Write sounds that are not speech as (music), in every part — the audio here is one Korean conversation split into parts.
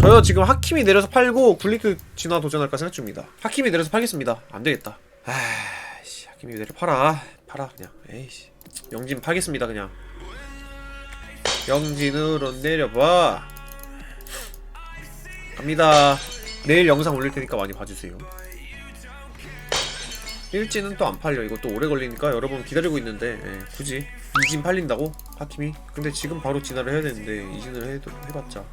저요 지금 하킴이 내려서 팔고 굴리트 진화 도전할까 생각 중입니다. 하킴이 내려서 팔겠습니다. 안 되겠다. 아씨 하킴이 내려 팔아. 팔아 그냥. 에이씨. 영진 팔겠습니다 그냥. 영진으로 내려봐. 갑니다. 내일 영상 올릴 테니까 많이 봐주세요. 일진은 또 안 팔려. 또 오래 걸리니까 여러분 기다리고 있는데 예, 굳이 이진 팔린다고? 하킴이? 근데 지금 바로 진화를 해야 되는데 이진을 해도 해봤자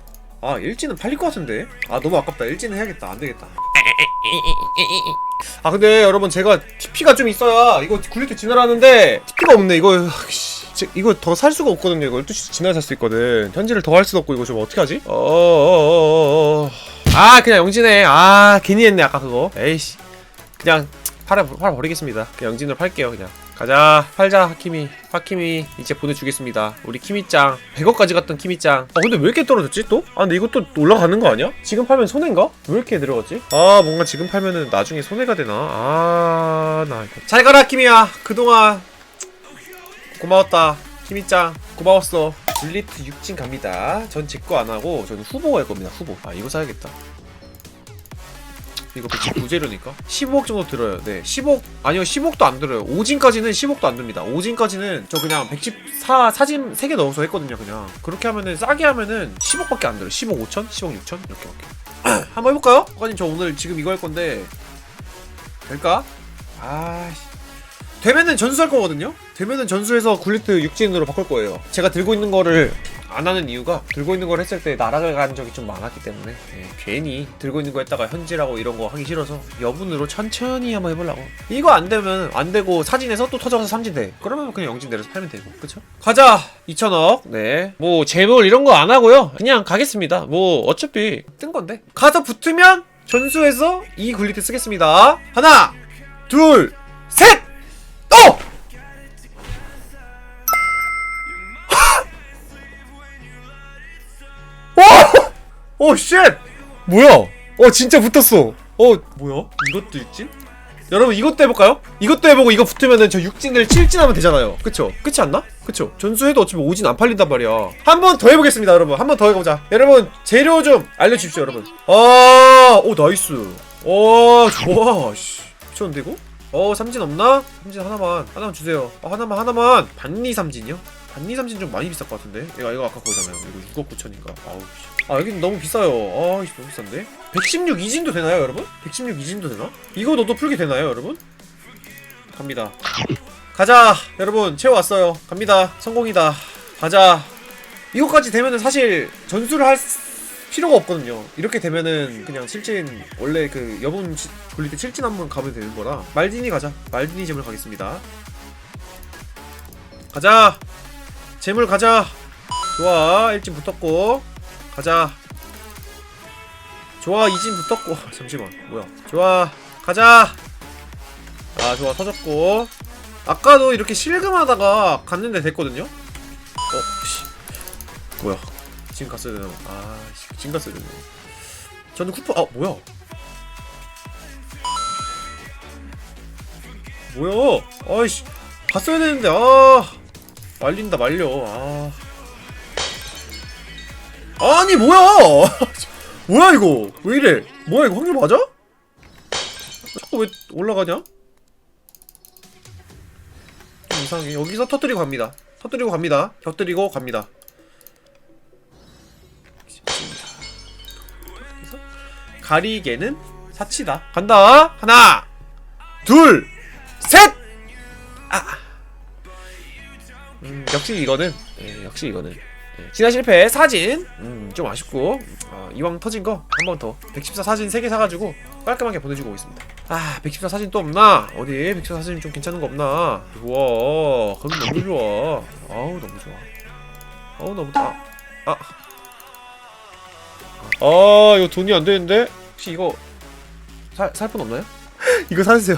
아 일진은 팔릴 것 같은데? 아 너무 아깝다. 일진은 해야겠다. 안 되겠다. 아 근데 여러분 제가 TP가 좀 있어야 이거 굴릴 때 하는데 TP가 없네. 이거 이거 더 살 수가 없거든요. 이거 12시 진화 살수 있거든. 현질을 더 할 수도 없고 이거 좀 어떻게 하지? 어어어어어 아 그냥 영진해. 아 괜히 했네 아까 그거. 에이씨. 그냥 팔아 팔아 버리겠습니다. 그냥 영진으로 팔게요 그냥. 가자. 팔자 하키미. 하키미 이제 보내주겠습니다. 우리 키미짱. 100억까지 갔던 키미짱. 아 근데 왜 이렇게 떨어졌지 또? 아 근데 이것도 올라가는 거 아니야? 지금 팔면 손해인가? 왜 이렇게 내려갔지? 아 뭔가 지금 팔면은 나중에 손해가 되나? 아 나 이거. 잘 가라 키미야. 그동안. 고마웠다 키미짱. 고마웠어. 블리트 6진 갑니다. 전 제 거 안 하고 저는 후보 갈 겁니다 후보. 아 이거 사야겠다 이거 부재료니까? 15억 정도 들어요. 네 15억 아니요 10억도 안 들어요. 5진까지는 10억도 안 듭니다. 5진까지는 저 그냥 114 사진 3개 넣어서 했거든요 그냥. 그렇게 하면은 싸게 하면은 10억밖에 안 들어요. 15억 5천? 10억 6천? 이렇게 밖에. 한번 해볼까요? 과님 저 오늘 지금 이거 할 건데 될까? 아씨. 되면은 전수할 거거든요? 되면은 전수해서 굴리트 6진으로 바꿀 거예요. 제가 들고 있는 거를 안 하는 이유가 들고 있는 걸 했을 때 날아간 적이 좀 많았기 때문에 예, 괜히 들고 있는 거 했다가 현질하고 이런 거 하기 싫어서 여분으로 천천히 한번 해보려고. 이거 안 되면 안 되고 사진에서 또 터져서 삼진 돼. 그러면 그냥 영진 내려서 팔면 되고. 그쵸? 가자! 2천억. 네뭐 재물 이런 거 안 하고요. 그냥 가겠습니다. 뭐 어차피. 뜬 건데. 가서 붙으면 전수해서 이 굴리트 쓰겠습니다. 하나 둘셋 오! 오, 쉣! 뭐야? 어, 진짜 붙었어. 어, 뭐야? 이것도 육진? 여러분, 이것도 해볼까요? 이것도 해보고 이거 붙으면은 저 육진을 7진 하면 되잖아요. 그쵸? 끝이 안 나? 그쵸? 전수해도 어차피 5진 안 팔린단 말이야. 한 번 더 해보겠습니다, 여러분. 한 번 더 해보자. 여러분, 재료 좀 알려주십시오, 여러분. 아, 오, 나이스. 오, 좋아. 씨. 미쳤는데, 이거? 어, 삼진 없나? 삼진 하나만. 하나만 주세요. 아, 하나만, 하나만. 반니 삼진이요? 반니 삼진 좀 많이 비쌀 것 같은데? 이거, 이거 아까 그거잖아요. 이거 6억 9천인가? 아우, 씨. 아, 여긴 너무 비싸요. 아, 너무 비싼데? 116 이진도 되나요, 여러분? 116 이진도 되나? 이거 너도 풀게 되나요, 여러분? 갑니다. 가자, 여러분. 채워왔어요. 갑니다. 성공이다. 가자. 이거까지 되면은 사실 전수를 할 필요가 없거든요. 이렇게 되면은 그냥 칠진 원래 그 여분 치- 돌릴 때 칠진 한번 가면 되는 거라 말디니 가자. 말디니 재물 가겠습니다. 가자. 재물 가자. 좋아. 일진 붙었고. 가자. 좋아. 이진 붙었고. (laughs) 잠시만. 뭐야. 좋아. 가자. 아, 좋아. 터졌고. 아까도 이렇게 실금하다가 갔는데 됐거든요. 어, 씨. 뭐야. 지금 갔어야 되나? 아, 씨, 지금 갔어야 되네. 저는 쿠폰, 아, 뭐야? 뭐야? 아이씨, 갔어야 되는데, 아. 말린다, 말려, 아. 아니, 뭐야! (laughs) 뭐야, 이거? 왜 이래? 뭐야, 이거 확률 맞아? 자꾸 왜 올라가냐? 좀 이상해. 여기서 터뜨리고 갑니다. 터뜨리고 갑니다. 곁들이고 갑니다. 가리개는 사치다. 간다. 하나, 둘, 셋. 아. 음, 역시 이거는 예, 역시 이거는. 예, 진화 실패 사진 음, 좀 아쉽고 어, 이왕 터진 거 한 번 더 114 사진 3개 사가지고 깔끔하게 보내주고 오겠습니다. 아114 사진 또 없나? 어디? 114 사진 좀 괜찮은 거 없나? 좋아. 그럼 너무 좋아. 아우 너무 좋아. 아우 너무 아. 아. 아 이거 돈이 안 되는데? 혹시 이거 살 살 분 없나요? (laughs) 이거 사주세요.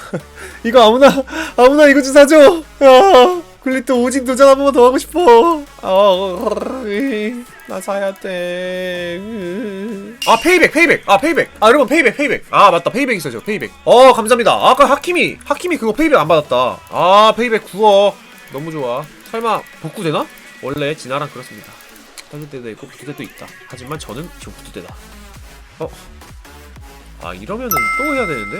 (laughs) 이거 아무나 아무나 이거 좀 사줘. 야 글리트 오진 도전 한번더 하고 싶어. 아, 으이, 나 사야 돼. 으. 아 페이백 페이백. 아 페이백. 아 여러분 페이백 페이백. 아 맞다. 페이백 있어요 페이백. 어 감사합니다. 아, 아까 하키미 하키미 그거 페이백 안 받았다. 아 페이백 9억 너무 좋아. 설마 복구 되나? 원래 진화랑 그렇습니다. 붙을 때도 있고 때도 있다. 하지만 저는 지금 때다. 어? 아 이러면은 또 해야 되는데?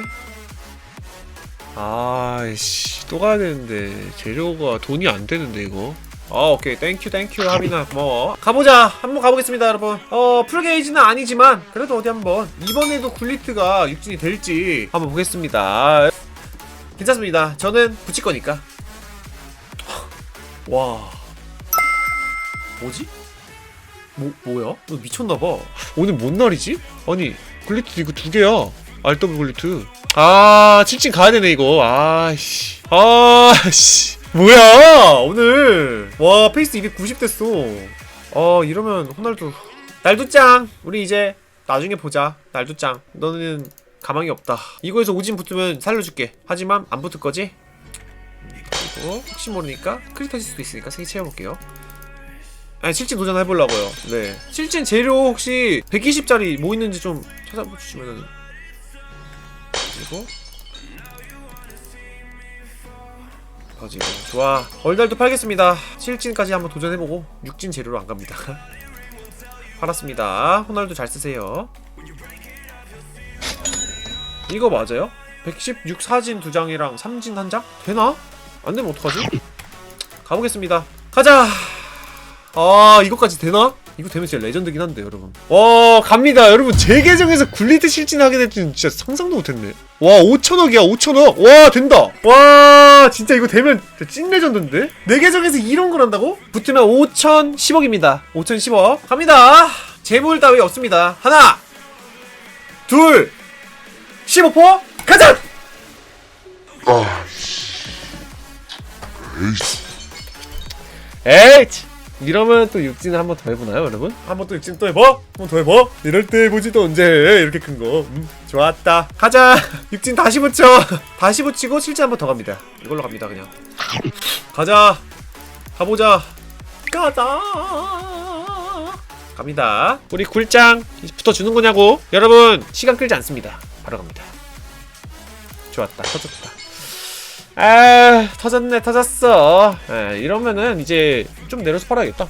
아이씨 또 가야 되는데. 재료가 돈이 안 되는데 이거. 아 오케이. 땡큐 땡큐. 하빈아 고마워. 가보자. 한번 가보겠습니다 여러분. 어 풀게이지는 아니지만 그래도 어디 한번. 이번에도 굴리트가 육진이 될지 한번 보겠습니다. 괜찮습니다. 저는 붙일 거니까. 와. 뭐지? 뭐 뭐야? 너 미쳤나봐. 오늘 뭔 날이지? 아니 굴리트 이거 두 개야. RW 굴리트 아 7층 가야 되네 이거. 아씨. 아씨. 뭐야 오늘. 와 페이스 290 됐어. 어 이러면 호날두. 날두짱 우리 이제 나중에 보자 날두짱. 너는 가망이 없다. 이거에서 오진 붙으면 살려줄게. 하지만 안 붙을 거지? 음, 그리고 혹시 모르니까 크릿 터질 수도 있으니까 세개 채워볼게요. 아니 실진 도전해보려고요. 네. 실진 재료 혹시 120짜리 뭐 있는지 좀 찾아주시면은 그리고 터지고 좋아 얼달도 팔겠습니다 실진까지 한번 도전해보고 육진 재료로 안 갑니다 (laughs) 팔았습니다 호날두 잘 쓰세요 이거 맞아요? 116 사진 두 장이랑 3진 한 장? 되나? 안 되면 어떡하지? 가보겠습니다 가자 아 이거까지 되나? 이거 되면 진짜 레전드긴 한데 여러분. 와 갑니다. 여러분 제 계정에서 굴리트 실진하게 될 줄은 진짜 상상도 못했네. 와 5천억이야 5천억. 와 된다. 와 진짜 이거 되면 진짜 찐 레전드인데? 내 계정에서 이런 걸 한다고? 붙으면 5천 10억입니다. 5천 10억. 갑니다. 재물 따위 없습니다. 하나 둘 15포. 가자! 에이 이 러면 또 육진을 한번 더 해보나요 여러분? 한번 또 육진 또 해봐? 한번 더 해봐? 이럴 때 해보지 또 언제 해? 이렇게 큰 거. 음, 좋았다. 가자! (laughs) 육진 다시 붙여! (laughs) 다시 붙이고 실제 한번 더 갑니다. 이걸로 갑니다 그냥. 가자! 가보자! 가자! 갑니다. 우리 굴장 이제 붙어주는 거냐고? 여러분 시간 끌지 않습니다. 바로 갑니다. 좋았다. 터졌다. 아 터졌네 터졌어. 에, 이러면은 이제 좀 내려서 팔아야겠다.